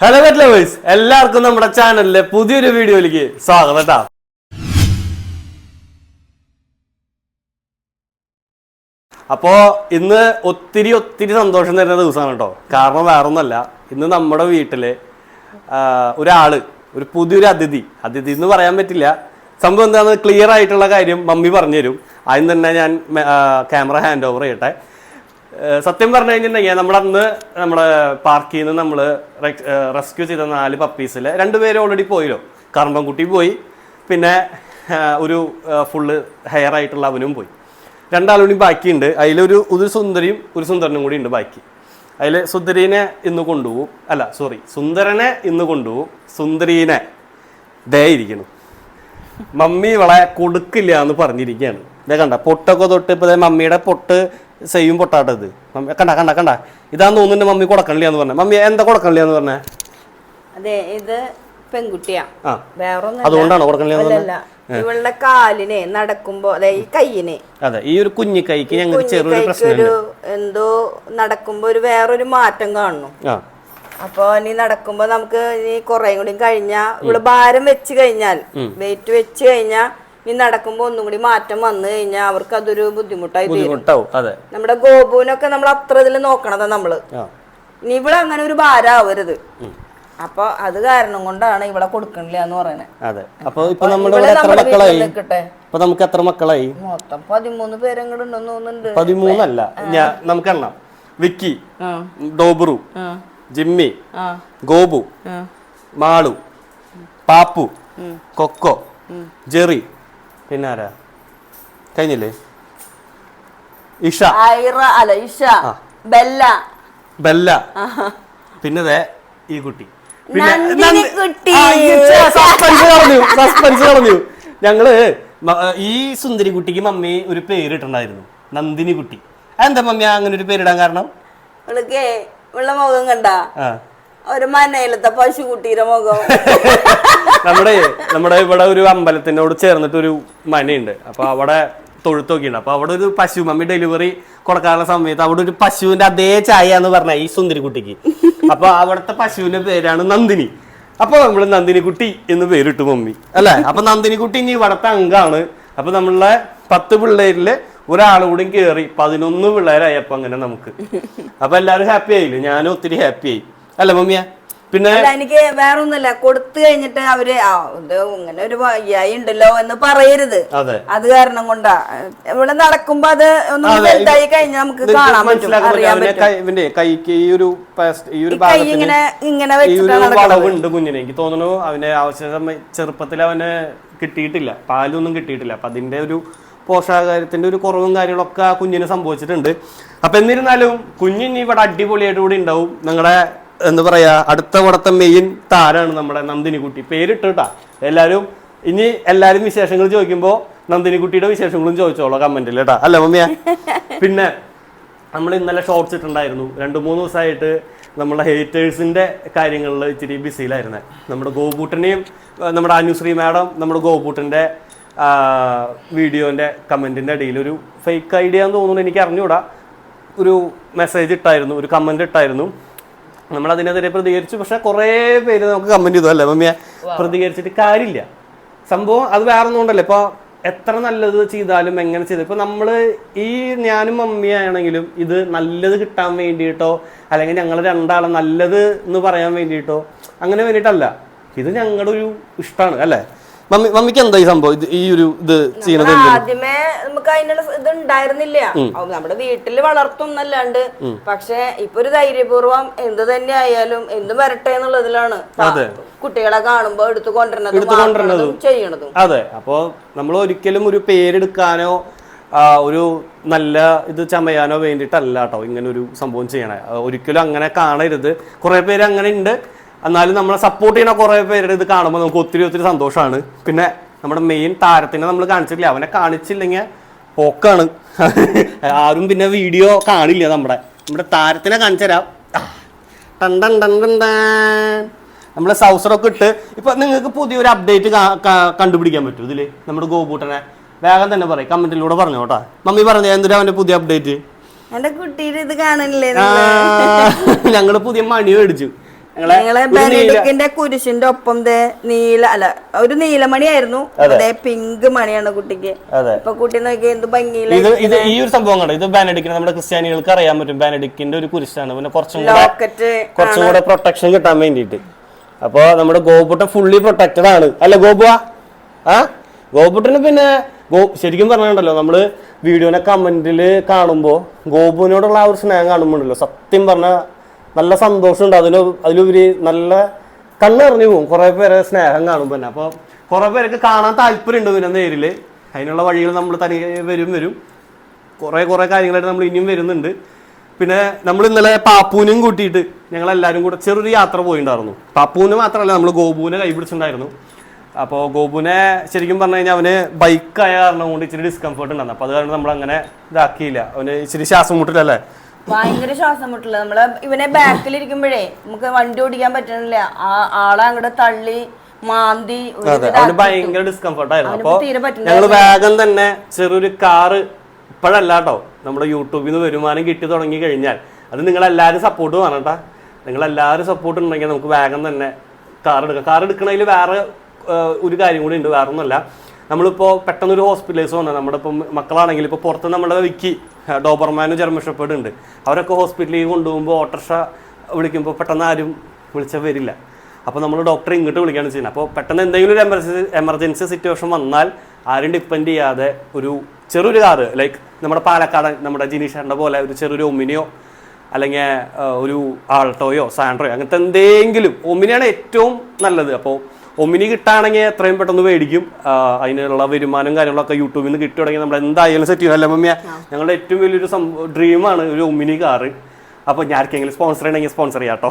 Hello wet lovers എല്ലാവർക്കും നമ്മുടെ ചാനലിലെ പുതിയൊരു വീഡിയോയിലേക്ക് സ്വാഗതം കേട്ടോ അപ്പോ ഇന്ന് ഒത്തിരി ഒത്തിരി സന്തോഷം തരുന്ന ദിവസമാണ് കേട്ടോ കാരണം വേറെ ഒന്നല്ല ഇന്ന് നമ്മുടെ വീട്ടിൽ ഒരാൾ ഒരു പുതിയൊരു അതിഥി. അതിഥി എന്ന് പറയാൻ പറ്റില്ല. സംഭവം എന്താണെന്ന് ക്ലിയർ ആയിട്ടുള്ള കാര്യം മമ്മി പറഞ്ഞുതരും. ആദ്യം തന്നെ ഞാൻ ക്യാമറ ഹാൻഡ് ഓവർ ചെയ്യട്ടെ. സത്യം പറഞ്ഞു കഴിഞ്ഞിട്ടുണ്ടെങ്കിൽ നമ്മുടെ അന്ന് നമ്മുടെ പാർക്കിൽ നിന്ന് നമ്മൾ റെസ്ക്യൂ ചെയ്ത നാല് പപ്പീസിൽ രണ്ടുപേരും ഓൾറെഡി പോയല്ലോ. കറമ്പൻകുട്ടി പോയി പിന്നെ ഒരു ഫുള്ള് ഹെയർ ആയിട്ടുള്ള അവനും പോയി. രണ്ടാളും ബാക്കിയുണ്ട് അതിലൊരു ഒരു സുന്ദരിയും ഒരു സുന്ദരനും കൂടി ഉണ്ട് ബാക്കി. അതിൽ സുന്ദരീനെ ഇന്ന് കൊണ്ടുപോകും. അല്ല സോറി സുന്ദരനെ ഇന്ന് കൊണ്ടുപോകും. സുന്ദരീനെ ദേ ഇരിക്കുന്നു. മമ്മി ഇവളെ കൊടുക്കില്ല എന്ന് പറഞ്ഞിരിക്കുകയാണ്. ഇതേ കണ്ട പൊട്ടൊക്കെ തൊട്ട് ഇപ്പോൾ മമ്മിയുടെ പൊട്ട് സെയ്യും പൊട്ടാട്ടത് മമ്മി കണ്ട കണ്ട കണ്ട. ഇതാന്ന് തോന്നുന്നു മമ്മി കൊടുക്കണില്ല എന്ന് പറഞ്ഞ. മമ്മി എന്താ കൊടുക്കണില്ല എന്ന് പറഞ്ഞേ? അതെ ഇത് പെൺകുട്ടിയാ. വേറൊന്നും അതുകൊണ്ടാണോ കൊടുക്കണില്ല ഇവളുടെ കാലിനെ നടക്കുമ്പോ അതെ ഈ കൈയിനെ. അതെ ഈ ഒരു കുഞ്ഞു കൈക്ക് ഞങ്ങൾക്ക് ചെറിയൊരു എന്തോ നടക്കുമ്പോ ഒരു വേറൊരു മാറ്റം കാണുന്നു. അപ്പൊ ഇനി നടക്കുമ്പോ നമുക്ക് ഇനി കുറേ കൂടി കഴിഞ്ഞാ ഇവിടെ ഭാരം വെച്ച് കഴിഞ്ഞാൽ വെയിറ്റ് വെച്ച് കഴിഞ്ഞാ ഇനി നടക്കുമ്പോ ഒന്നും കൂടി മാറ്റം വന്നു കഴിഞ്ഞാൽ അവർക്ക് അതൊരു ബുദ്ധിമുട്ടായി തീരും. ബുദ്ധിമുട്ടാവും അതെ. നമ്മുടെ ഗോപുവിനൊക്കെ നമ്മൾ അത്ര ഇതിൽ നോക്കണതാ നമ്മൾ. ആ. ഇനി ഇവിടെ അങ്ങനെ ഒരു ഭാരമാവരുത് അപ്പൊ അത് കാരണം കൊണ്ടാണ് ഇവിടെ കൊടുക്കണില്ല എന്ന് പറയുന്നത് അതെ. അപ്പൊ ഇപ്പൊ നമ്മുടെ ഇവിടെ എത്ര മക്കളായി? നിൽക്കട്ടെ. ഇപ്പൊ നമുക്ക് എത്ര മക്കളായി? മൊത്തം പതിമൂന്ന് പേരെങ്കിലും ഉണ്ടെന്ന് തോന്നുന്നുണ്ട്. പതിമൂന്നല്ല. ഞാൻ നമുക്ക് എണ്ണാം. വിക്കി ആ, ഡോബ്രു ആ, ജിമ്മി ആ, ഗോപു ആ. മാളു പാപ്പു കൊക്കോ ജെറി പിന്നെ ആരാ കഴിഞ്ഞില്ലേ? ഇഷ. ഐറ അല്ല ഇഷ. ബെല്ല. ബെല്ല. പിന്നെ ഈ കുട്ടി. പിന്നെ ഞങ്ങൾ ഈ സുന്ദരി കുട്ടിക്ക് മമ്മി ഒരു പേരിട്ടുണ്ടായിരുന്നു നന്ദിനി കുട്ടി. എന്താ മമ്മി അങ്ങനെ ഒരു പേരിടാൻ കാരണം? മുഖം കണ്ട? ഒരു മനയിലത്തെ പശുക്കുട്ടിയുടെ മുഖം. നമ്മുടെ നമ്മുടെ ഇവിടെ ഒരു അമ്പലത്തിനോട് ചേർന്നിട്ട് ഒരു മനയുണ്ട്. അപ്പൊ അവിടെ തൊഴുത്തൊക്കെയുണ്ട് അപ്പൊ അവിടെ ഒരു പശു മമ്മി ഡെലിവറി കൊടുക്കാനുള്ള സമയത്ത് അവിടെ ഒരു പശുവിന്റെ അതേ ചായ എന്ന് പറഞ്ഞ ഈ സുന്ദരി കുട്ടിക്ക്. അപ്പൊ അവിടുത്തെ പശുവിന്റെ പേരാണ് നന്ദിനി. അപ്പൊ നമ്മൾ നന്ദിനി കുട്ടി എന്ന് പേരിട്ടു മമ്മി. അല്ലെ? അപ്പൊ നന്ദിനി കുട്ടി ഇനി ഇവിടത്തെ അംഗമാണ് അപ്പൊ നമ്മളെ പത്ത് പിള്ളേരിൽ ഒരാളുകൂടി കേറി പതിനൊന്ന് പിള്ളേരായപ്പോ അങ്ങനെ നമുക്ക്. അപ്പൊ എല്ലാരും ഹാപ്പി ആയില്ലേ? ഞാനും ഒത്തിരി ഹാപ്പി ആയി. അല്ല മമ്മിയ? പിന്നെ എനിക്ക് വേറെ ഒന്നുമില്ല കൊടുത്തു കഴിഞ്ഞിട്ട് അവർ ഇങ്ങനെ ഒരു വയ്യായി ഉണ്ടല്ലോ എന്ന് പറയരുത്. അതെ. കാരണം കൊണ്ടാ. ഇവിടെ നടക്കുമ്പോ അത് ഒന്ന് വലുതായി കഴിഞ്ഞാൽ നമുക്ക് കാണാൻ പറ്റും കൈക്ക് ഈ ഒരു ഈ ഒരു ഇങ്ങനെ ഇങ്ങനെ വളവുണ്ട് കുഞ്ഞിന്. എനിക്ക് തോന്നുന്നു അവനെ ആവശ്യ ചെറുപ്പത്തിൽ അവന് കിട്ടിയിട്ടില്ല. പാലൊന്നും കിട്ടിയിട്ടില്ല. അപ്പൊ അതിന്റെ ഒരു പോഷകാഹാരത്തിന്റെ ഒരു കുറവും കാര്യങ്ങളൊക്കെ ആ കുഞ്ഞിന് സംഭവിച്ചിട്ടുണ്ട്. അപ്പൊ എന്നിരുന്നാലും കുഞ്ഞിന് ഇവിടെ അടിപൊളിയായിട്ട് കൂടി ഉണ്ടാവും. നിങ്ങളുടെ എന്താ പറയാ അടുത്ത പടത്തെ മെയിൻ താരാണ് നമ്മുടെ നന്ദിനിക്കുട്ടി. പേരിട്ട് എല്ലാരും ഇനി എല്ലാരും വിശേഷങ്ങൾ ചോദിക്കുമ്പോ നന്ദിനിക്കുട്ടിയുടെ വിശേഷങ്ങളും ചോദിച്ചോളൂ കമന്റിൽ കേട്ടാ അല്ല മമ്മിയ? പിന്നെ നമ്മൾ ഇന്നലെ ഷോർട്സ് ഇട്ടുണ്ടായിരുന്നു രണ്ട് മൂന്ന് ദിവസമായിട്ട് നമ്മുടെ ഹേറ്റേഴ്സിന്റെ കാര്യങ്ങളിൽ ഇച്ചിരി ബിസിയിലായിരുന്നെ നമ്മുടെ ഗോപൂട്ടനെയും നമ്മുടെ അനുശ്രീ മാഡം നമ്മുടെ ഗോപൂട്ടന്റെ വീഡിയോന്റെ കമന്റിന്റെ ഇടയിൽ ഒരു ഫേക്ക് ഐഡിയ എന്ന് തോന്നുന്നു. എനിക്ക് അറിഞ്ഞുകൂടാ ഒരു മെസ്സേജ് ഇട്ടായിരുന്നു ഒരു കമന്റ് ഇട്ടായിരുന്നു. നമ്മൾ അതിനെതിരെ പ്രതികരിച്ചു. പക്ഷെ കുറേ പേര് നമുക്ക് കമന്റ് ചെയ്തു. അല്ലേ മമ്മിയെ? പ്രതികരിച്ചിട്ട് കാര്യമില്ല. സംഭവം അത് വേറെ ഒന്നും ഉണ്ടല്ലോ ഇപ്പൊ എത്ര നല്ലത് ചെയ്താലും എങ്ങനെ ചെയ്തു ഇപ്പൊ നമ്മൾ ഈ ഞാനും മമ്മിയാണെങ്കിലും ഇത് നല്ലത് കിട്ടാൻ വേണ്ടിയിട്ടോ അല്ലെങ്കിൽ ഞങ്ങൾ രണ്ടാളും നല്ലത് എന്ന് പറയാൻ വേണ്ടിയിട്ടോ അങ്ങനെ വേണ്ടിയിട്ടല്ല. ഇത് ഞങ്ങളുടെ ഒരു ഇഷ്ടമാണ്. അല്ലേ? മമ്മി മമ്മിക്ക് എന്താ ഈ സംഭവം? ഇത് ഈ ഒരു ഇത് ചെയ്യണത് എന്തിനാ? ആദ്യമേ നമുക്ക് അതിനുള്ള ഇത് ഉണ്ടായിരുന്നില്ല. നമ്മുടെ വീട്ടിൽ വളർത്തുന്നല്ലാണ്ട് പക്ഷെ ഇപ്പൊ ഒരു ധൈര്യപൂർവം എന്ത് തന്നെ ആയാലും എന്ത് വരട്ടെ എന്നുള്ളതിലാണ്. കുട്ടികളെ കാണുമ്പോ എടുത്തു കൊണ്ടുവരണതും ചെയ്യണതും. അതെ. അപ്പോൾ നമ്മൾ ഒരിക്കലും ഒരു പേരെടുക്കാനോ ആ, ഒരു നല്ല ഇത് ചമയാനോ വേണ്ടിയിട്ടല്ല കേട്ടോ ഇങ്ങനെ ഒരു സംഭവം ചെയ്യണേ. ആ, ഒരിക്കലും അങ്ങനെ കാണരുത്. കുറേ പേര് അങ്ങനെ ഉണ്ട് എന്നാലും നമ്മളെ സപ്പോർട്ട് ചെയ്യുന്ന കുറേ പേരുടെ ഇത് കാണുമ്പോൾ നമുക്ക് ഒത്തിരി ഒത്തിരി സന്തോഷമാണ് പിന്നെ നമ്മുടെ മെയിൻ താരത്തിനെ നമ്മൾ കാണിച്ചില്ല അവനെ കാണിച്ചില്ലെങ്കിൽ പോക്കാണ്. ആരും പിന്നെ വീഡിയോ കാണില്ല നമ്മുടെ. നമ്മുടെ താരത്തിനെ കാണിച്ചുതരാം. Ton ton. സൗസറൊക്കെ ഇട്ട് ഇപ്പൊ നിങ്ങൾക്ക് പുതിയൊരു അപ്ഡേറ്റ് കണ്ടുപിടിക്കാൻ പറ്റും ഇതിൽ? നമ്മുടെ ഗോപൂട്ടനെ. വേഗം തന്നെ പറയും. കമന്റിലൂടെ പറഞ്ഞു കേട്ടോ. മമ്മി പറഞ്ഞു എന്തിനാ അവന്റെ പുതിയ അപ്ഡേറ്റ് എന്റെ കുട്ടിയുടെ ഇത് കാണില്ലേ ഞങ്ങൾ പുതിയ മണി മേടിച്ചു. നിങ്ങളെ കുരിശിന്റെ ഒപ്പം നീല അല്ല ഒരു നീലമണി ആയിരുന്നു അതേ പിങ്ക് മണിയാണ് കുട്ടിക്ക്. ഇപ്പൊ കുട്ടി നോക്കി എന്ത് ഭംഗിയില്ല ഇത് ഇത് ഈ ഒരു സംഭവം കണ്ടോ? ഇത് ബാനഡിക്കിന് നമ്മുടെ ക്രിസ്ത്യാനികൾക്ക് അറിയാൻ പറ്റും. ബാനഡിക്കിന്റെ ഒരു കുരിശാണ്. പിന്നെ കുറച്ചും കൂടെ കുറച്ചും കൂടെ പ്രൊട്ടക്ഷൻ കിട്ടാൻ വേണ്ടിയിട്ട്. അപ്പൊ നമ്മുടെ ഗോപുട്ട ഫുള്ളി പ്രൊട്ടക്റ്റഡ് ആണ്. അല്ല ഗോപുവ? ആ? ഗോപുട്ടന് പിന്നെ ഗോ ശരിക്കും പറഞ്ഞിട്ടുണ്ടല്ലോ നമ്മൾ വീഡിയോനെ കമന്റിൽ കാണുമ്പോ ഗോപുവിനോടുള്ള ആ ഒരു സ്നേഹം കാണുമ്പോണ്ടല്ലോ സത്യം പറഞ്ഞ നല്ല സന്തോഷമുണ്ട്. അതിന് അതിലുപരി നല്ല കണ്ണെറിഞ്ഞു പോകും. കുറെ പേരെ സ്നേഹം കാണുമ്പോൾ തന്നെ അപ്പോൾ കുറെ പേരൊക്കെ കാണാൻ താല്പര്യമുണ്ട് പിന്നെ നേരിൽ അതിനുള്ള വഴികൾ നമ്മൾ തനിയെ വരും വരും. കുറേ കുറേ കാര്യങ്ങളായിട്ട് നമ്മൾ ഇനിയും വരുന്നുണ്ട്. പിന്നെ നമ്മൾ ഇന്നലെ പാപ്പൂനും കൂട്ടിയിട്ട് ഞങ്ങൾ എല്ലാവരും കൂടെ ചെറിയൊരു യാത്ര പോയിണ്ടായിരുന്നു. പാപ്പൂന് മാത്രമല്ല നമ്മൾ ഗോപുവിനെ കൈ പിടിച്ചിട്ടുണ്ടായിരുന്നു അപ്പോൾ ഗോപുവിനെ ശരിക്കും പറഞ്ഞു കഴിഞ്ഞാൽ അവന് ബൈക്കായ കാരണം കൊണ്ട് ഇച്ചിരി ഡിസ്കംഫർട്ട് ഉണ്ടായിരുന്നു. അപ്പോൾ അത് കാരണം നമ്മൾ അങ്ങനെ ഇതാക്കിയില്ല. അവന് ഇച്ചിരി ശ്വാസം മുട്ടില്ലല്ലേ ഭയങ്കര ശ്വാസം മുട്ടില്ല നമ്മൾ ഇവനെ ബാക്കിൽ ഇരിക്കുമ്പോഴേ നമുക്ക് വണ്ടി ഓടിക്കാൻ പറ്റണില്ല. ആ ആളെ അങ്ങോട്ട് തള്ളി മാന്തി ഒരു അതെ അവന് ഭയങ്കര ഡിസ്കംഫർട്ട് ആയിരുന്നു. അപ്പൊ അപ്പോൾ തീരെ പറ്റില്ല. ഞങ്ങൾ വേഗം തന്നെ ചെറിയൊരു കാറ് ഇപ്പോഴല്ല കേട്ടോ. നമ്മുടെ യൂട്യൂബിൽ നിന്ന് വരുമാനം കിട്ടി തുടങ്ങി കഴിഞ്ഞാൽ. അത് നിങ്ങൾ എല്ലാവരും സപ്പോർട്ട് വേണം കേട്ടാ. നിങ്ങൾ എല്ലാവരും സപ്പോർട്ട് ഉണ്ടെങ്കിൽ നമുക്ക് വേഗം തന്നെ കാർ എടുക്കാം. കാർ എടുക്കണതിൽ വേറെ ഏഹ്, ഒരു കാര്യം കൂടി ഉണ്ട്. വേറെ ഒന്നുമല്ല നമ്മളിപ്പോൾ പെട്ടെന്നൊരു ഹോസ്പിറ്റലൈസ് വന്നാൽ നമ്മുടെ ഇപ്പം മക്കളാണെങ്കിൽ ഇപ്പോൾ പുറത്ത് നമ്മുടെ വിക്കി ഡോബർമാനും ജർമ്മൻ ഷെപ്പേർഡ് ഉണ്ട്. അവരൊക്കെ ഹോസ്പിറ്റലിൽ കൊണ്ടുപോകുമ്പോൾ ഓട്ടർഷ വിളിക്കുമ്പോൾ പെട്ടെന്ന് ആരും വിളിച്ചാൽ വരില്ല. അപ്പോൾ നമ്മൾ ഡോക്ടറെ ഇങ്ങോട്ട് വിളിക്കുകയാണ് ചെയ്യുന്നത്. അപ്പോൾ പെട്ടെന്ന് എന്തെങ്കിലും ഒരു എമർജൻസി എമർജൻസി സിറ്റുവേഷൻ വന്നാൽ ആരും ഡിപ്പെൻഡ് ചെയ്യാതെ ഒരു ചെറിയൊരു കാറ് ലൈക്ക് നമ്മുടെ പാലക്കാടൻ നമ്മുടെ ജിനീഷറിന്റെ പോലെ ഒരു ചെറിയൊരു ഒമിനിയോ അല്ലെങ്കിൽ ഒരു ആൾട്ടോയോ സാൻഡ്രോയോ അങ്ങനത്തെ എന്തെങ്കിലും ഒമിനിയാണ് ഏറ്റവും നല്ലത്. അപ്പോൾ ഒമിനി കിട്ടുകയാണെങ്കിൽ എത്രയും പെട്ടെന്ന് മേടിക്കും. അതിനുള്ള വരുമാനം കാര്യങ്ങളൊക്കെ യൂട്യൂബിൽ നിന്ന് കിട്ടുകയാണെങ്കിൽ നമ്മൾ എന്തായാലും സെറ്റ് ചെയ്യും. അല്ല മമ്മിയ ഞങ്ങളുടെ ഏറ്റവും വലിയൊരു ഡ്രീമാണ് ഒരു ഒമിനി കാറ് അപ്പൊ ഞാൻ ആർക്കെങ്കിലും സ്പോൺസർ ചെയ്യണമെങ്കിൽ സ്പോൺസർ ചെയ്യാം കേട്ടോ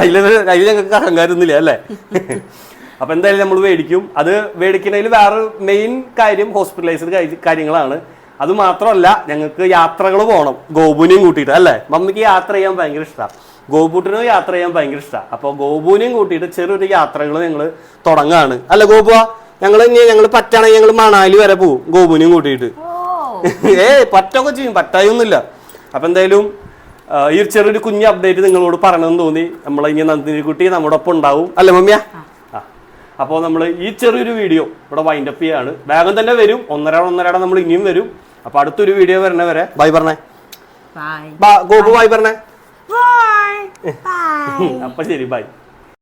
അതിൽ അതിൽ ഞങ്ങൾക്ക് അഹങ്കാരമൊന്നുമില്ല അല്ലേ? അപ്പൊ എന്തായാലും നമ്മൾ മേടിക്കും. അത് മേടിക്കുന്നതിൽ വേറെ മെയിൻ കാര്യം ഹോസ്പിറ്റലൈസ്ഡ് കാര്യങ്ങളാണ്. അത് മാത്രമല്ല ഞങ്ങൾക്ക് യാത്രകൾ പോകണം ഗോപുനെയും കൂട്ടിയിട്ട് അല്ലേ? മമ്മിക്ക് യാത്ര ചെയ്യാൻ ഭയങ്കര ഇഷ്ടമാണ് ഗോപുട്ടിനും യാത്ര ചെയ്യാൻ ഭയങ്കര ഇഷ്ടമാണ് അപ്പോൾ ഗോപുവിനെയും കൂട്ടിയിട്ട് ചെറിയൊരു യാത്രകൾ ഞങ്ങൾ തുടങ്ങാണ്. അല്ല ഗോപുവ ഞങ്ങൾ ഞങ്ങൾ പറ്റുകയാണെങ്കിൽ ഞങ്ങൾ മണാലി വരെ പോവും ഗോപുവിനെയും കൂട്ടിയിട്ട്. ഏ പറ്റൊക്കെ ചെയ്യും പറ്റായൊന്നുമില്ല. അപ്പൊ എന്തായാലും ഈ ഒരു ചെറിയൊരു കുഞ്ഞ് അപ്ഡേറ്റ് നിങ്ങളോട് പറയണമെന്ന് തോന്നി. നമ്മളെ ഇനി നന്ദിനി കുട്ടി നമ്മുടെ ഒപ്പം ഉണ്ടാവും അല്ലേ മമ്മിയ? അപ്പോൾ നമ്മൾ ഈ ചെറിയൊരു വീഡിയോ ഇവിടെ വൈൻഡപ്പ് ചെയ്യാണ്. വേഗം തന്നെ വരും. ഒന്നര ഒന്നരയുടെ നമ്മൾ ഇനിയും വരും. അപ്പൊ അടുത്തൊരു വീഡിയോ വരണ വരെ ബൈ പറഞ്ഞേ ഗോപു ബൈ പറഞ്ഞേ. അപ്പൊ ശരി ബൈ